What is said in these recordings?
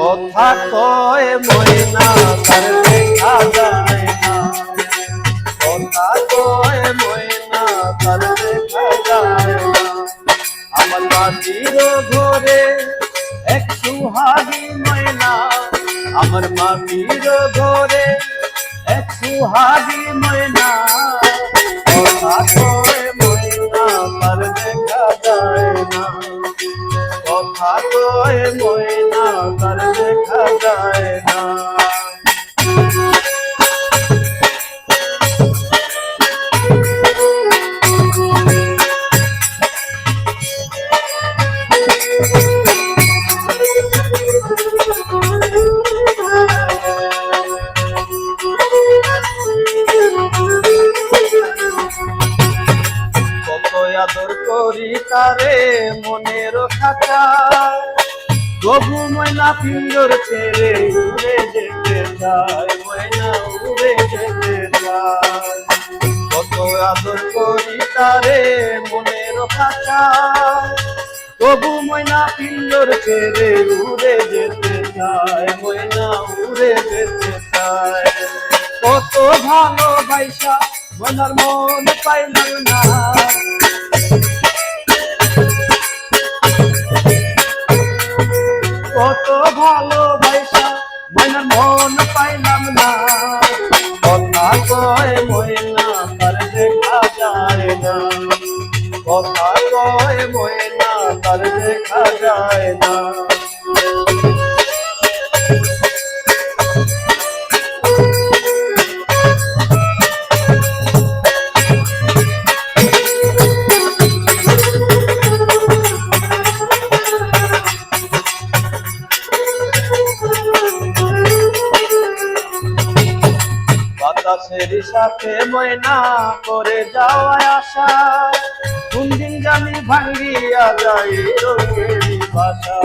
কথা কয় ময়না, তার দেখা যায় না। কথা কয় ময়না, তার দেখা যায় না। আমার মাটির ঘরে এক সুহাগী ময়না, আমার মাটির ঘরে এক সুহাগী ময়না। আদর করি তারে মনের খাতা। তবু ময়না পিঞ্জর ছেড়ে উড়ে যেতে চায়, ময়না উড়ে যেতে চায়। কত আদর করি তারে মনের খাতা। তবু ময়না পিঞ্জর ছেড়ে উড়ে যেতে চায়, ময়না উড়ে যেতে চায়। কত ভালোবাসা মনার মন পাইলাম না। কত ভালোবাসা ময়নার মন পাইলাম না। কথা কয় ময়না, তার দেখা যায় না। কথা কয় ময়না তার দেখা যায় না। বাতাসের সাথে ময়না করে যাওয়া আসা কোন দিন জানি ভাঙ্গিয়া যায় রঙের বাসা।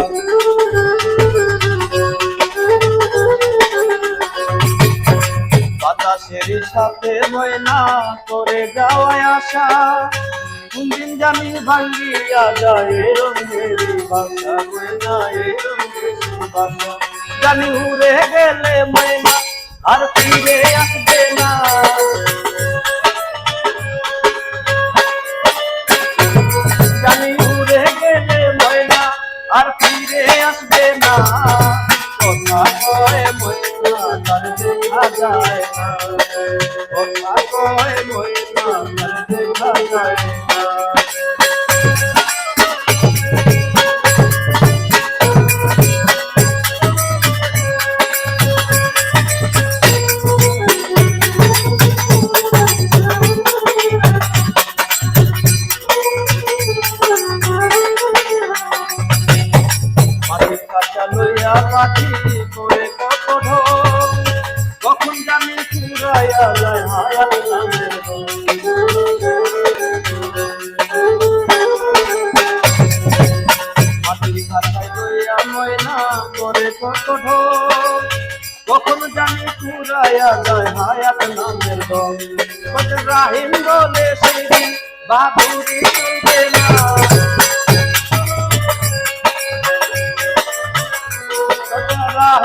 বাতাসের সাথে ময়না করে যাওয়া আসা কোন দিন জানি ভাঙ্গিয়া যায় রঙের বাসা। এই রঙের বাসা। জানি উড়ে গেলে ময়না, আর ফিরে আসবে না। তার দেখা যায় না কথা কয় ময়না তার দেখা যায় না পাখি কখন জানি ফুরাইয়া যায় হায়াত নামের দল। কত রাহিম বলে সেই বাবুরি না।